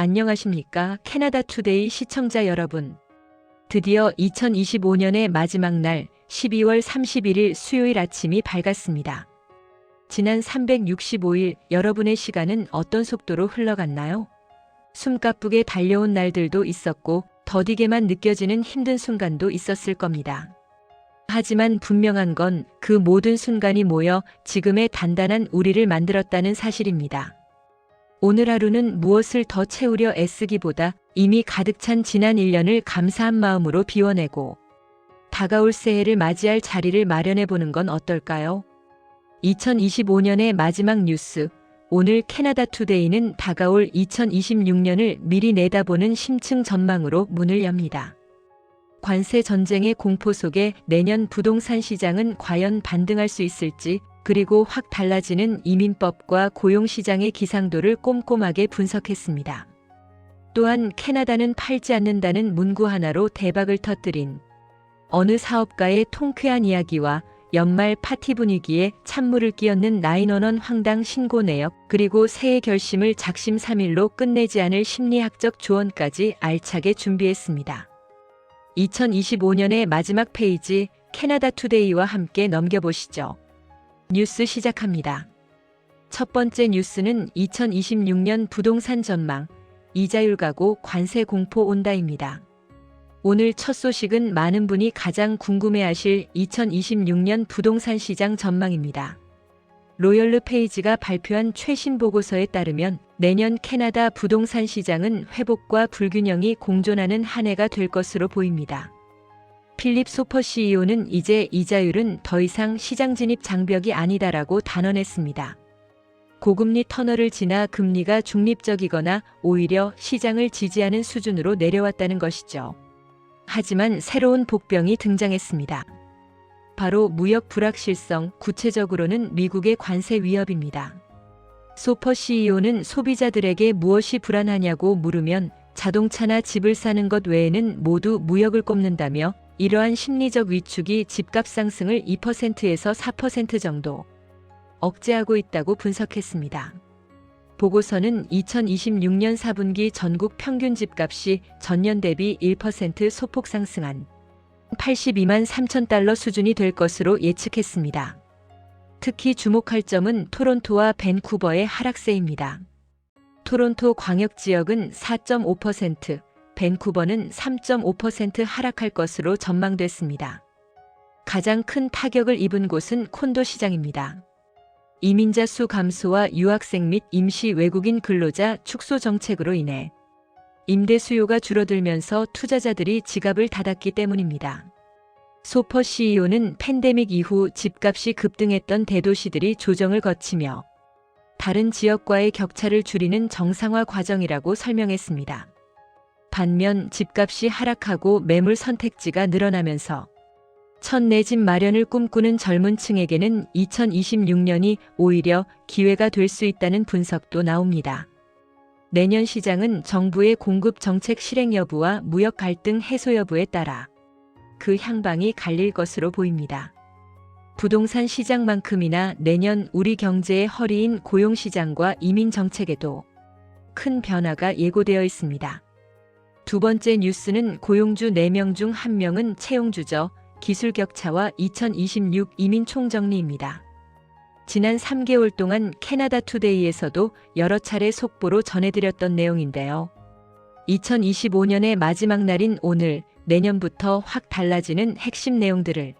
안녕하십니까. 캐나다 투데이 시청자 여러분. 드디어 2025년의 마지막 날 12월 31일 수요일 아침이 밝았습니다. 지난 365일 여러분의 시간은 어떤 속도로 흘러갔나요? 숨가쁘게 달려온 날들도 있었고 더디게만 느껴지는 힘든 순간도 있었을 겁니다. 하지만 분명한 건 그 모든 순간이 모여 지금의 단단한 우리를 만들었다는 사실입니다. 오늘 하루는 무엇을 더 채우려 애쓰기보다 이미 가득 찬 지난 1년을 감사한 마음으로 비워내고 다가올 새해를 맞이할 자리를 마련해 보는 건 어떨까요? 2025년의 마지막 뉴스. 오늘 캐나다 투데이는 다가올 2026년을 미리 내다보는 심층 전망으로 문을 엽니다. 관세 전쟁의 공포 속에 내년 부동산 시장은 과연 반등할 수 있을지 그리고 확 달라지는 이민법과 고용시장의 기상도를 꼼꼼하게 분석했습니다. 또한 캐나다는 팔지 않는다는 문구 하나로 대박을 터뜨린 어느 사업가의 통쾌한 이야기와 연말 파티 분위기에 찬물을 끼얹는 나인원원 황당 신고 내역 그리고 새해 결심을 작심 삼일로 끝내지 않을 심리학적 조언까지 알차게 준비했습니다. 2025년의 마지막 페이지 캐나다 투데이와 함께 넘겨보시죠. 뉴스 시작합니다. 첫 번째 뉴스는 2026년 부동산 전망, 이자율 가고 관세 공포 온다입니다. 오늘 첫 소식은 많은 분이 가장 궁금해하실 2026년 부동산 시장 전망입니다. 로열르 페이지가 발표한 최신 보고서에 따르면 내년 캐나다 부동산 시장은 회복과 불균형이 공존하는 한 해가 될 것으로 보입니다. 필립 소퍼 CEO는 이제 이자율은 더 이상 시장 진입 장벽이 아니다라고 단언했습니다. 고금리 터널을 지나 금리가 중립적이거나 오히려 시장을 지지하는 수준으로 내려왔다는 것이죠. 하지만 새로운 복병이 등장했습니다. 바로 무역 불확실성, 구체적으로는 미국의 관세 위협입니다. 소퍼 CEO는 소비자들에게 무엇이 불안하냐고 물으면 자동차나 집을 사는 것 외에는 모두 무역을 꼽는다며 이러한 심리적 위축이 집값 상승을 2%에서 4% 정도 억제하고 있다고 분석했습니다. 보고서는 2026년 4분기 전국 평균 집값이 전년 대비 1% 소폭 상승한 82만 3천 달러 수준이 될 것으로 예측했습니다. 특히 주목할 점은 토론토와 밴쿠버의 하락세입니다. 토론토 광역 지역은 4.5%, 밴쿠버는 3.5% 하락할 것으로 전망됐습니다. 가장 큰 타격을 입은 곳은 콘도 시장입니다. 이민자 수 감소와 유학생 및 임시 외국인 근로자 축소 정책으로 인해 임대 수요가 줄어들면서 투자자들이 지갑을 닫았기 때문입니다. 소퍼 CEO는 팬데믹 이후 집값이 급등했던 대도시들이 조정을 거치며 다른 지역과의 격차를 줄이는 정상화 과정이라고 설명했습니다. 반면 집값이 하락하고 매물 선택지가 늘어나면서 첫 내 집 마련을 꿈꾸는 젊은 층에게는 2026년이 오히려 기회가 될 수 있다는 분석도 나옵니다. 내년 시장은 정부의 공급 정책 실행 여부와 무역 갈등 해소 여부에 따라 그 향방이 갈릴 것으로 보입니다. 부동산 시장만큼이나 내년 우리 경제의 허리인 고용 시장과 이민 정책에도 큰 변화가 예고되어 있습니다. 두 번째 뉴스는 고용주 4명 중 1명은 채용주죠. 기술 격차와 2026 이민 총정리입니다. 지난 3개월 동안 캐나다 투데이에서도 여러 차례 속보로 전해드렸던 내용인데요. 2025년의 마지막 날인 오늘 내년부터 확 달라지는 핵심 내용들을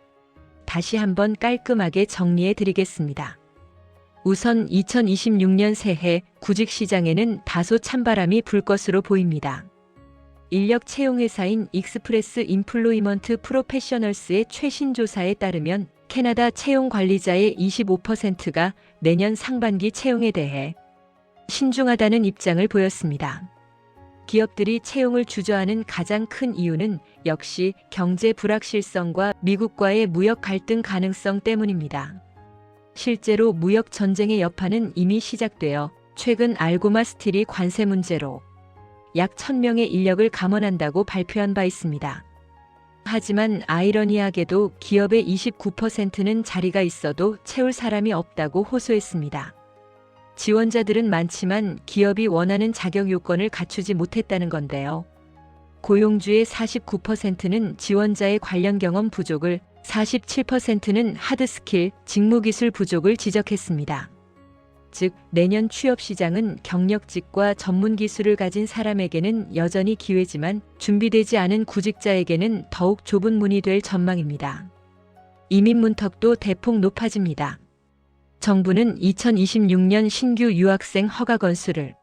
다시 한번 깔끔하게 정리해 드리겠습니다. 우선 2026년 새해 구직 시장에는 다소 찬바람이 불 것으로 보입니다. 인력 채용 회사인 익스프레스 인플로이먼트 프로페셔널스의 최신 조사에 따르면 캐나다 채용 관리자의 25%가 내년 상반기 채용에 대해 신중하다는 입장을 보였습니다. 기업들이 채용을 주저하는 가장 큰 이유는 역시 경제 불확실성과 미국과의 무역 갈등 가능성 때문입니다. 실제로 무역 전쟁의 여파는 이미 시작되어 최근 알고마 스틸이 관세 문제로 약 1000명의 인력을 감원한다고 발표한 바 있습니다. 하지만 아이러니하게도 기업의 29%는 자리가 있어도 채울 사람이 없다고 호소했습니다. 지원자들은 많지만 기업이 원하는 자격 요건을 갖추지 못했다는 건데요. 고용주의 49%는 지원자의 관련 경험 부족을, 47%는 하드스킬, 직무기술 부족을 지적했습니다. 즉, 내년 취업 시장은 경력직과 전문 기술을 가진 사람에게는 여전히 기회지만 준비되지 않은 구직자에게는 더욱 좁은 문이 될 전망입니다. 이민 문턱도 대폭 높아집니다. 정부는 2026년 신규 유학생 허가 건수를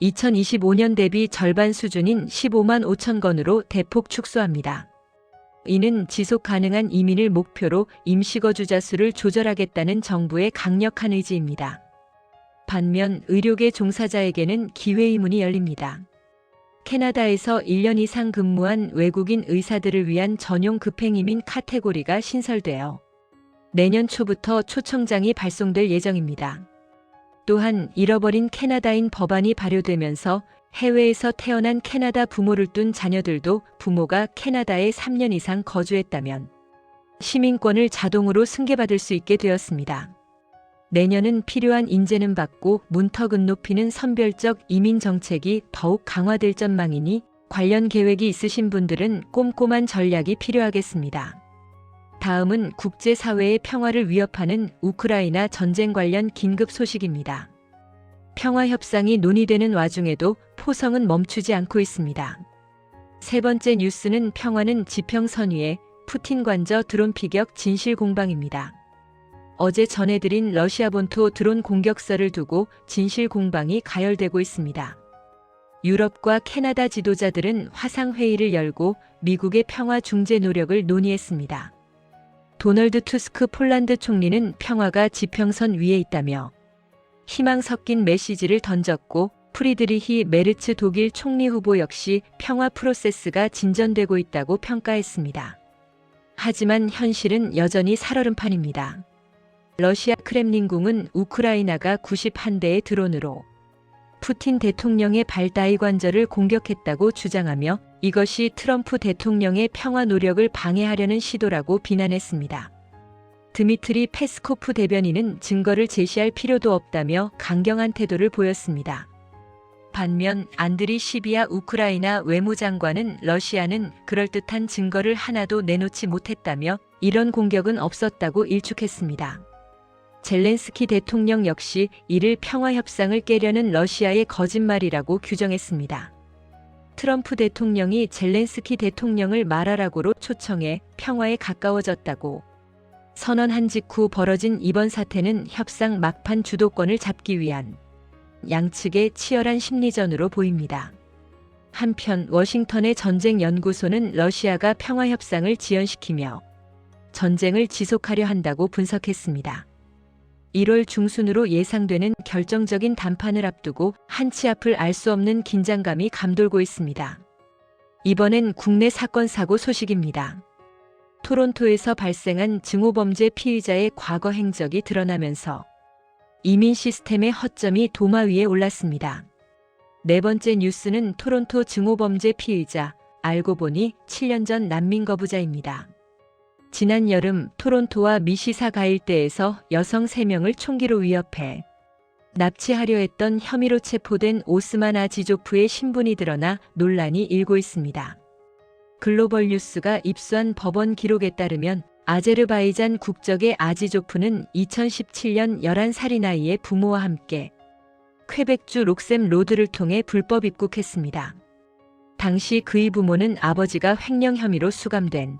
2025년 대비 절반 수준인 15만 5천 건으로 대폭 축소합니다. 이는 지속 가능한 이민을 목표로 임시거주자 수를 조절하겠다는 정부의 강력한 의지입니다. 반면 의료계 종사자에게는 기회의 문이 열립니다. 캐나다에서 1년 이상 근무한 외국인 의사들을 위한 전용 급행이민 카테고리가 신설되어 내년 초부터 초청장이 발송될 예정입니다. 또한 잃어버린 캐나다인 법안이 발효되면서 해외에서 태어난 캐나다 부모를 둔 자녀들도 부모가 캐나다에 3년 이상 거주했다면 시민권을 자동으로 승계받을 수 있게 되었습니다. 내년은 필요한 인재는 받고 문턱은 높이는 선별적 이민 정책이 더욱 강화될 전망이니 관련 계획이 있으신 분들은 꼼꼼한 전략이 필요하겠습니다. 다음은 국제사회의 평화를 위협하는 우크라이나 전쟁 관련 긴급 소식입니다. 평화 협상이 논의되는 와중에도 포성은 멈추지 않고 있습니다. 세 번째 뉴스는 평화는 지평선 위에 푸틴 관저 드론 피격 진실 공방입니다. 어제 전해드린 러시아 본토 드론 공격설을 두고 진실 공방이 가열되고 있습니다. 유럽과 캐나다 지도자들은 화상회의를 열고 미국의 평화 중재 노력을 논의했습니다. 도널드 투스크 폴란드 총리는 평화가 지평선 위에 있다며 희망 섞인 메시지를 던졌고 프리드리히 메르츠 독일 총리 후보 역시 평화 프로세스가 진전되고 있다고 평가했습니다. 하지만 현실은 여전히 살얼음판입니다. 러시아 크렘린궁은 우크라이나가 91대의 드론으로 푸틴 대통령의 발다이 관절을 공격했다고 주장하며 이것이 트럼프 대통령의 평화 노력을 방해하려는 시도라고 비난했습니다. 드미트리 페스코프 대변인은 증거를 제시할 필요도 없다며 강경한 태도를 보였습니다. 반면 안드리 시비아 우크라이나 외무장관은 러시아는 그럴듯한 증거를 하나도 내놓지 못했다며 이런 공격은 없었다고 일축했습니다. 젤렌스키 대통령 역시 이를 평화협상을 깨려는 러시아의 거짓말이라고 규정했습니다. 트럼프 대통령이 젤렌스키 대통령을 말하라고로 초청해 평화에 가까워졌다고 선언한 직후 벌어진 이번 사태는 협상 막판 주도권을 잡기 위한 양측의 치열한 심리전으로 보입니다. 한편 워싱턴의 전쟁 연구소는 러시아가 평화협상을 지연시키며 전쟁을 지속하려 한다고 분석했습니다. 1월 중순으로 예상되는 결정적인 담판을 앞두고 한치 앞을 알 수 없는 긴장감이 감돌고 있습니다. 이번엔 국내 사건 사고 소식입니다. 토론토에서 발생한 증오범죄 피의자의 과거 행적이 드러나면서 이민 시스템의 허점이 도마 위에 올랐습니다. 네 번째 뉴스는 토론토 증오범죄 피의자, 알고 보니 7년 전 난민 거부자입니다. 지난 여름 토론토와 미시사 가 일대에서 여성 3명을 총기로 위협해 납치하려 했던 혐의로 체포된 오스만 아지조프의 신분이 드러나 논란이 일고 있습니다. 글로벌 뉴스가 입수한 법원 기록에 따르면 아제르바이잔 국적의 아지조프는 2017년 11살이 나이에 부모와 함께 쾌백주 록셈 로드를 통해 불법 입국했습니다. 당시 그의 부모는 아버지가 횡령 혐의로 수감된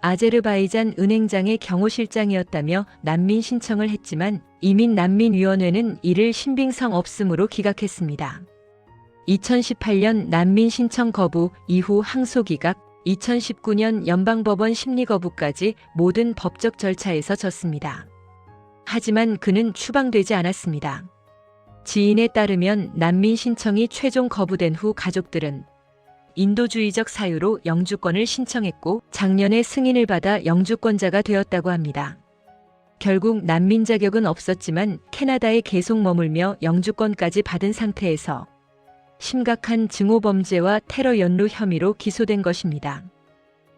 아제르바이잔 은행장의 경호실장이었다며 난민 신청을 했지만 이민 난민위원회는 이를 신빙성 없음으로 기각했습니다. 2018년 난민 신청 거부 이후 항소 기각, 2019년 연방법원 심리 거부까지 모든 법적 절차에서 졌습니다. 하지만 그는 추방되지 않았습니다. 지인에 따르면 난민 신청이 최종 거부된 후 가족들은 인도주의적 사유로 영주권을 신청했고 작년에 승인을 받아 영주권자가 되었다고 합니다. 결국 난민 자격은 없었지만 캐나다에 계속 머물며 영주권까지 받은 상태에서 심각한 증오범죄와 테러 연루 혐의로 기소된 것입니다.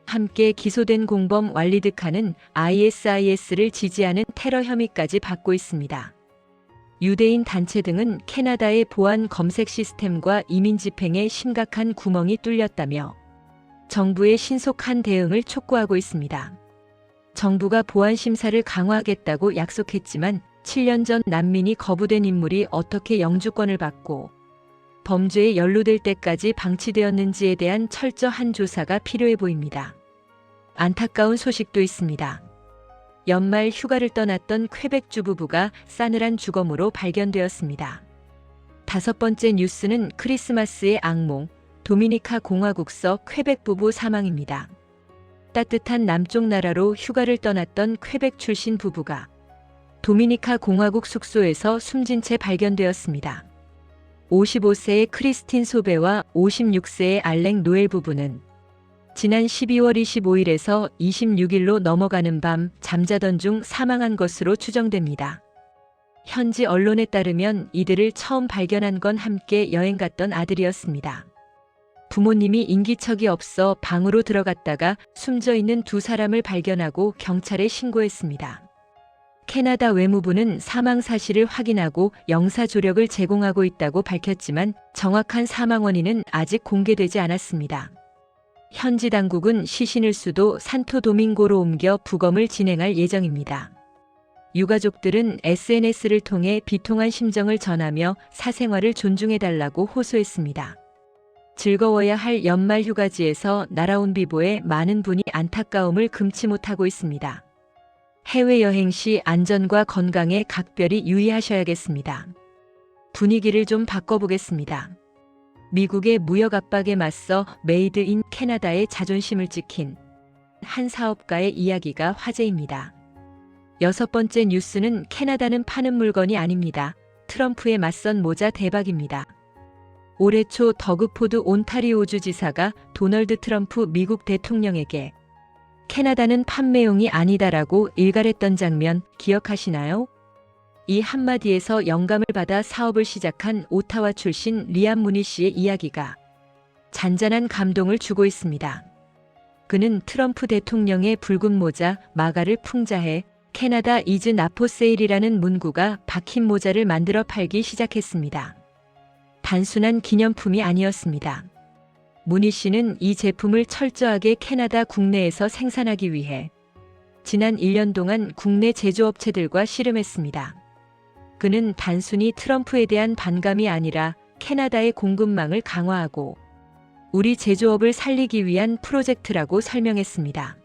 함께 기소된 공범 왈리드 칸은 ISIS를 지지하는 테러 혐의까지 받고 있습니다. 유대인 단체 등은 캐나다의 보안 검색 시스템과 이민 집행에 심각한 구멍이 뚫렸다며 정부의 신속한 대응을 촉구하고 있습니다. 정부가 보안 심사를 강화하겠다고 약속했지만 7년 전 난민이 거부된 인물이 어떻게 영주권을 받고 범죄에 연루될 때까지 방치되었는지에 대한 철저한 조사가 필요해 보입니다. 안타까운 소식도 있습니다. 연말 휴가를 떠났던 쾌백주 부부가 싸늘한 주검으로 발견되었습니다. 다섯 번째 뉴스는 크리스마스의 악몽, 도미니카 공화국서 쾌백 부부 사망입니다. 따뜻한 남쪽 나라로 휴가를 떠났던 쾌백 출신 부부가 도미니카 공화국 숙소에서 숨진 채 발견되었습니다. 55세의 크리스틴 소베와 56세의 알렉 노엘 부부는 지난 12월 25일에서 26일로 넘어가는 밤 잠자던 중 사망한 것으로 추정됩니다. 현지 언론에 따르면 이들을 처음 발견한 건 함께 여행 갔던 아들이었습니다. 부모님이 인기척이 없어 방으로 들어갔다가 숨져 있는 두 사람을 발견하고 경찰에 신고했습니다. 캐나다 외무부는 사망 사실을 확인하고 영사 조력을 제공하고 있다고 밝혔지만 정확한 사망 원인은 아직 공개되지 않았습니다. 현지 당국은 시신을 수도 산토 도밍고로 옮겨 부검을 진행할 예정입니다. 유가족들은 SNS를 통해 비통한 심정을 전하며 사생활을 존중해달라고 호소했습니다. 즐거워야 할 연말 휴가지에서 날아온 비보에 많은 분이 안타까움을 금치 못하고 있습니다. 해외여행 시 안전과 건강에 각별히 유의하셔야겠습니다. 분위기를 좀 바꿔보겠습니다. 미국의 무역 압박에 맞서 메이드 인 캐나다의 자존심을 지킨 한 사업가의 이야기가 화제입니다. 여섯 번째 뉴스는 캐나다는 파는 물건이 아닙니다. 트럼프에 맞선 모자 대박입니다. 올해 초 더그포드 온타리오주 지사가 도널드 트럼프 미국 대통령에게 캐나다는 판매용이 아니다라고 일갈했던 장면 기억하시나요? 이 한마디에서 영감을 받아 사업을 시작한 오타와 출신 리암 무니 씨의 이야기가 잔잔한 감동을 주고 있습니다. 그는 트럼프 대통령의 붉은 모자 마가를 풍자해 캐나다 이즈 나포세일이라는 문구가 박힌 모자를 만들어 팔기 시작했습니다. 단순한 기념품이 아니었습니다. 무니 씨는 이 제품을 철저하게 캐나다 국내에서 생산하기 위해 지난 1년 동안 국내 제조업체들과 씨름했습니다. 그는 단순히 트럼프에 대한 반감이 아니라 캐나다의 공급망을 강화하고 우리 제조업을 살리기 위한 프로젝트라고 설명했습니다.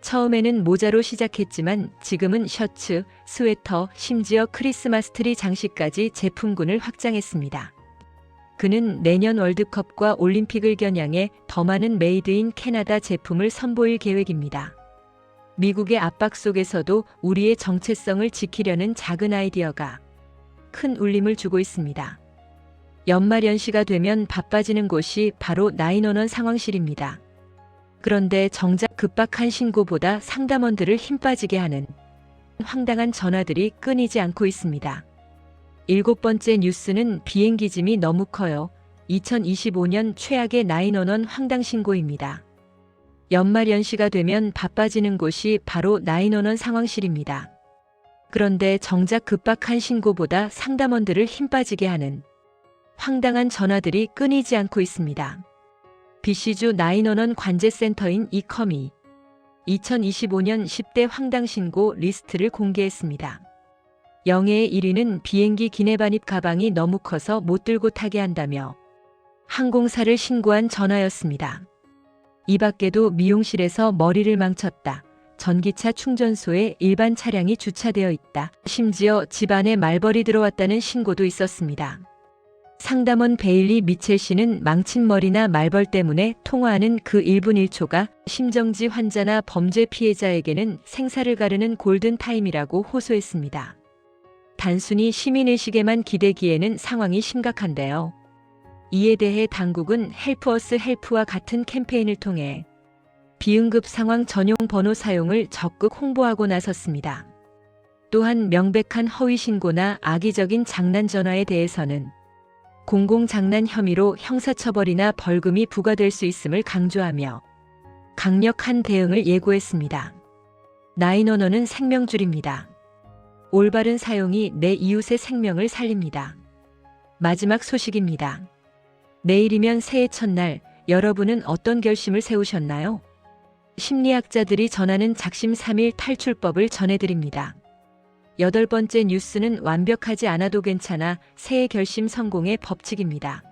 처음에는 모자로 시작했지만 지금은 셔츠, 스웨터, 심지어 크리스마스 트리 장식까지 제품군을 확장했습니다. 그는 내년 월드컵과 올림픽을 겨냥해 더 많은 메이드 인 캐나다 제품을 선보일 계획입니다. 미국의 압박 속에서도 우리의 정체성을 지키려는 작은 아이디어가 큰 울림을 주고 있습니다. 연말 연시가 되면 바빠지는 곳이 바로 나인원원 상황실입니다. 그런데 정작 급박한 신고보다 상담원들을 힘 빠지게 하는 황당한 전화들이 끊이지 않고 있습니다. 일곱 번째 뉴스는 비행기 짐이 너무 커요. 2025년 최악의 나인원원 황당 신고입니다. 연말 연시가 되면 바빠지는 곳이 바로 나인원원 상황실입니다. 그런데 정작 급박한 신고보다 상담원들을 힘 빠지게 하는 황당한 전화들이 끊이지 않고 있습니다. BC주 나인원원 관제센터인 이커미 2025년 10대 황당 신고 리스트를 공개했습니다. 영예의 1위는 비행기 기내 반입 가방이 너무 커서 못 들고 타게 한다며 항공사를 신고한 전화였습니다. 이 밖에도 미용실에서 머리를 망쳤다. 전기차 충전소에 일반 차량이 주차되어 있다. 심지어 집안에 말벌이 들어왔다는 신고도 있었습니다. 상담원 베일리 미첼 씨는 망친 머리나 말벌 때문에 통화하는 그 1분 1초가 심정지 환자나 범죄 피해자에게는 생사를 가르는 골든 타임이라고 호소했습니다. 단순히 시민의식에만 기대기에는 상황이 심각한데요. 이에 대해 당국은 헬프어스 헬프와 같은 캠페인을 통해 비응급 상황 전용 번호 사용을 적극 홍보하고 나섰습니다. 또한 명백한 허위 신고나 악의적인 장난 전화에 대해서는 공공 장난 혐의로 형사처벌이나 벌금이 부과될 수 있음을 강조하며 강력한 대응을 예고했습니다. 나인원어는 생명줄입니다. 올바른 사용이 내 이웃의 생명을 살립니다. 마지막 소식입니다. 내일이면 새해 첫날 여러분은 어떤 결심을 세우셨나요? 심리학자들이 전하는 작심 삼일 탈출법을 전해드립니다. 여덟 번째 뉴스는 완벽하지 않아도 괜찮아 새해 결심 성공의 법칙입니다.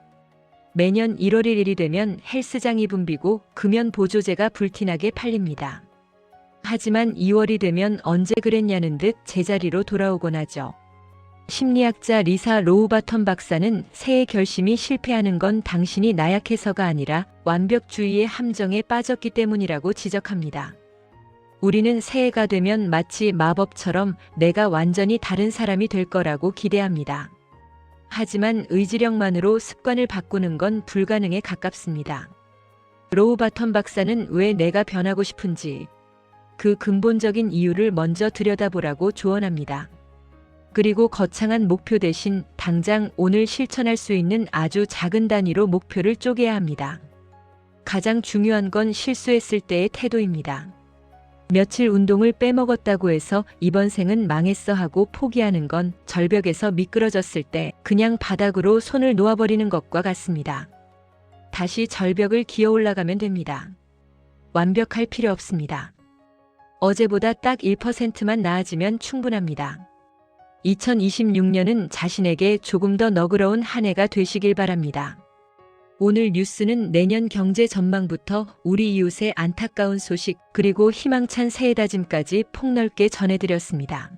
매년 1월 1일이 되면 헬스장이 붐비고 금연 보조제가 불티나게 팔립니다. 하지만 2월이 되면 언제 그랬냐는 듯 제자리로 돌아오곤 하죠. 심리학자 리사 로우바턴 박사는 새해 결심이 실패하는 건 당신이 나약해서가 아니라 완벽주의의 함정에 빠졌기 때문이라고 지적합니다. 우리는 새해가 되면 마치 마법처럼 내가 완전히 다른 사람이 될 거라고 기대합니다. 하지만 의지력만으로 습관을 바꾸는 건 불가능에 가깝습니다. 로우바턴 박사는 왜 내가 변하고 싶은지 그 근본적인 이유를 먼저 들여다보라고 조언합니다. 그리고 거창한 목표 대신 당장 오늘 실천할 수 있는 아주 작은 단위로 목표를 쪼개야 합니다. 가장 중요한 건 실수했을 때의 태도입니다. 며칠 운동을 빼먹었다고 해서 이번 생은 망했어 하고 포기하는 건 절벽에서 미끄러졌을 때 그냥 바닥으로 손을 놓아버리는 것과 같습니다. 다시 절벽을 기어 올라가면 됩니다. 완벽할 필요 없습니다. 어제보다 딱 1%만 나아지면 충분합니다. 2026년은 자신에게 조금 더 너그러운 한 해가 되시길 바랍니다. 오늘 뉴스는 내년 경제 전망부터 우리 이웃의 안타까운 소식 그리고 희망찬 새해 다짐까지 폭넓게 전해드렸습니다.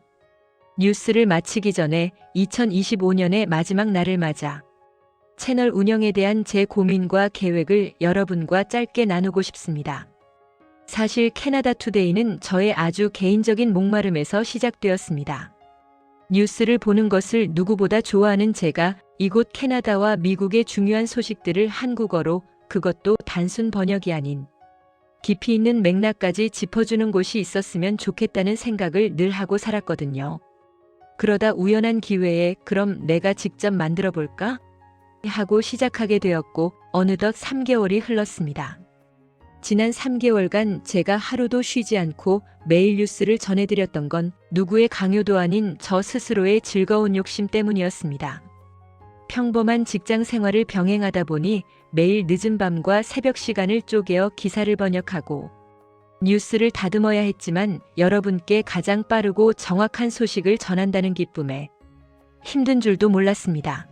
뉴스를 마치기 전에 2025년의 마지막 날을 맞아 채널 운영에 대한 제 고민과 계획을 여러분과 짧게 나누고 싶습니다. 사실 캐나다 투데이는 저의 아주 개인적인 목마름에서 시작되었습니다. 뉴스를 보는 것을 누구보다 좋아하는 제가 이곳 캐나다와 미국의 중요한 소식들을 한국어로 그것도 단순 번역이 아닌 깊이 있는 맥락까지 짚어주는 곳이 있었으면 좋겠다는 생각을 늘 하고 살았거든요. 그러다 우연한 기회에 그럼 내가 직접 만들어 볼까? 하고 시작하게 되었고 어느덧 3개월이 흘렀습니다. 지난 3개월간 제가 하루도 쉬지 않고 매일 뉴스를 전해드렸던 건 누구의 강요도 아닌 저 스스로의 즐거운 욕심 때문이었습니다. 평범한 직장 생활을 병행하다 보니 매일 늦은 밤과 새벽 시간을 쪼개어 기사를 번역하고 뉴스를 다듬어야 했지만 여러분께 가장 빠르고 정확한 소식을 전한다는 기쁨에 힘든 줄도 몰랐습니다.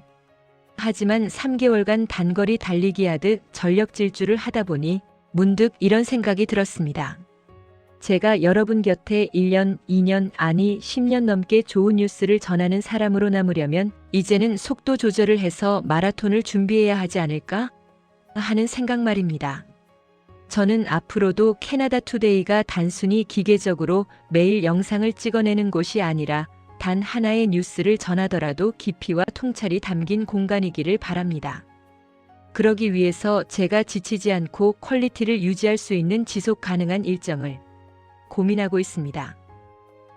하지만 3개월간 단거리 달리기 하듯 전력 질주를 하다 보니 문득 이런 생각이 들었습니다. 제가 여러분 곁에 1년, 2년, 아니 10년 넘게 좋은 뉴스를 전하는 사람으로 남으려면 이제는 속도 조절을 해서 마라톤을 준비해야 하지 않을까? 하는 생각 말입니다. 저는 앞으로도 캐나다 투데이가 단순히 기계적으로 매일 영상을 찍어내는 곳이 아니라 단 하나의 뉴스를 전하더라도 깊이와 통찰이 담긴 공간이기를 바랍니다. 그러기 위해서 제가 지치지 않고 퀄리티를 유지할 수 있는 지속 가능한 일정을 고민하고 있습니다.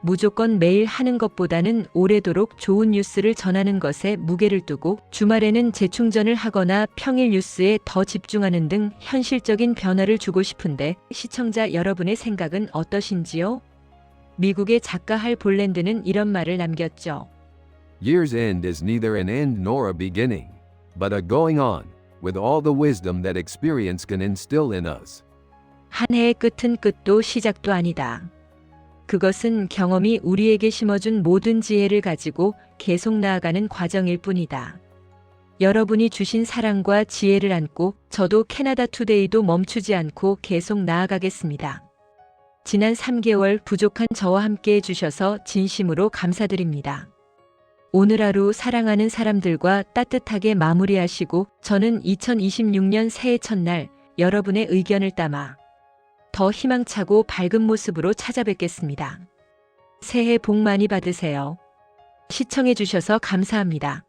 무조건 매일 하는 것보다는 오래도록 좋은 뉴스를 전하는 것에 무게를 두고 주말에는 재충전을 하거나 평일 뉴스에 더 집중하는 등 현실적인 변화를 주고 싶은데 시청자 여러분의 생각은 어떠신지요? 미국의 작가 할 볼랜드는 이런 말을 남겼죠. Year's end is neither an end nor a beginning, but a going on, with all the wisdom that experience can instill in us. 한 해의 끝은 끝도 시작도 아니다. 그것은 경험이 우리에게 심어준 모든 지혜를 가지고 계속 나아가는 과정일 뿐이다. 여러분이 주신 사랑과 지혜를 안고 저도 캐나다 투데이도 멈추지 않고 계속 나아가겠습니다. 지난 3개월 부족한 저와 함께 해주셔서 진심으로 감사드립니다. 오늘 하루 사랑하는 사람들과 따뜻하게 마무리하시고 저는 2026년 새해 첫날 여러분의 의견을 담아 더 희망차고 밝은 모습으로 찾아뵙겠습니다. 새해 복 많이 받으세요. 시청해주셔서 감사합니다.